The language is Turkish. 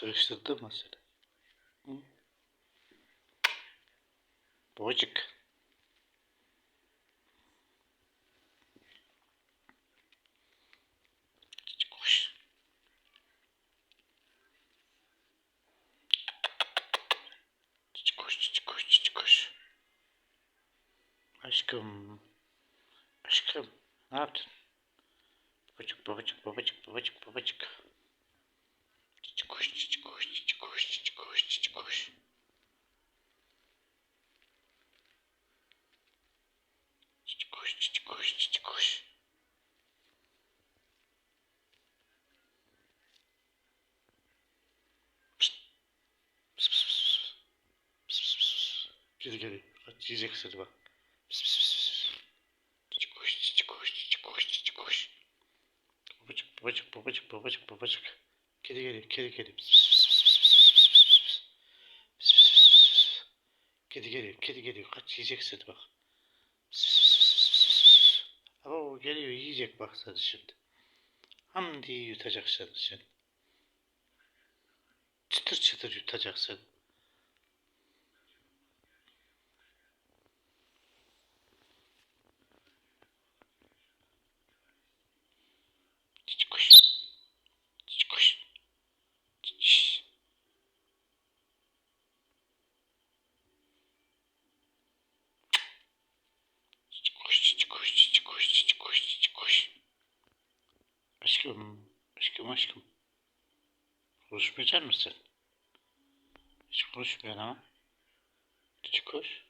Sıkıştırdı mı seni? Cici Koş. Cici koş, koş. Aşkım. Aşkım. Ne yaptın? Babacık, babacık, babacık, babacık, babacık. Çiç kuş çiç kuş çiç kuş. Geri geri. Aç yiyecek seni bak. Pis pis pis pis. Çiçi koş çiçi koş çiçi koş çiçi koş. Babacık babacık babacık babacık babacık. Geri geri geri geri. Pis pis pis pis pis pis pis pis. Pis pis pis pis. Geri geri geri geri. Kaç yiyecek seni bak. Pis pis yiyecek bak şimdi. Ham yutacaksın sen. Çıtır çıtır yutacaksın. Hiç kuş Aşkım, aşkım, aşkım. Konuşmayacak mısın? Hiç konuşmuyorsun ama. Cici kuş.